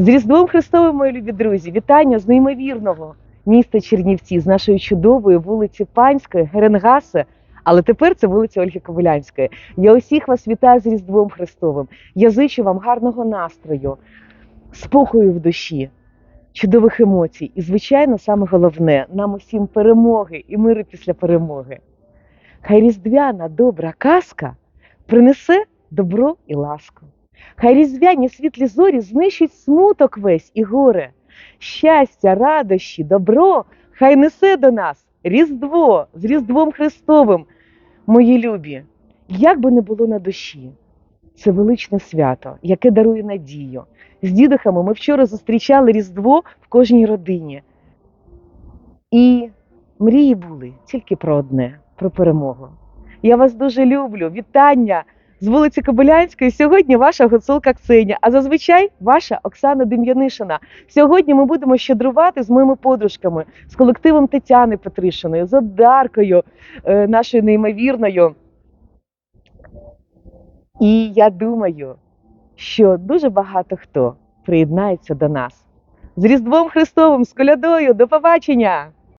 З Різдвом Христовим, мої любі друзі, вітання з неймовірного міста Чернівці, з нашої чудової вулиці Панської, Геренгасе. Але тепер це вулиця Ольги Ковалянської. Я усіх вас вітаю з Різдвом Христовим. Я зичу вам гарного настрою, спокою в душі, чудових емоцій. І, звичайно, саме головне нам усім перемоги і миру після перемоги. Хай різдвяна добра казка принесе добро і ласку. Хай різдвяні світлі зорі знищать смуток весь і горе. Щастя, радощі, добро, хай несе до нас Різдво з Різдвом Христовим, мої любі. Як би не було на душі, це величне свято, яке дарує надію. З дідухами ми вчора зустрічали Різдво в кожній родині. І мрії були тільки про одне про перемогу. Я вас дуже люблю. Вітання з вулиці Кобилянської. Сьогодні ваша гуцулка Ксеня, а зазвичай ваша Оксана Дем'янишина. Сьогодні ми будемо щедрувати з моїми подружками, з колективом Тетяни Петришиної, з Одаркою, е, нашою неймовірною. І я думаю, що дуже багато хто приєднається до нас. З Різдвом Христовим, з колядою. До побачення!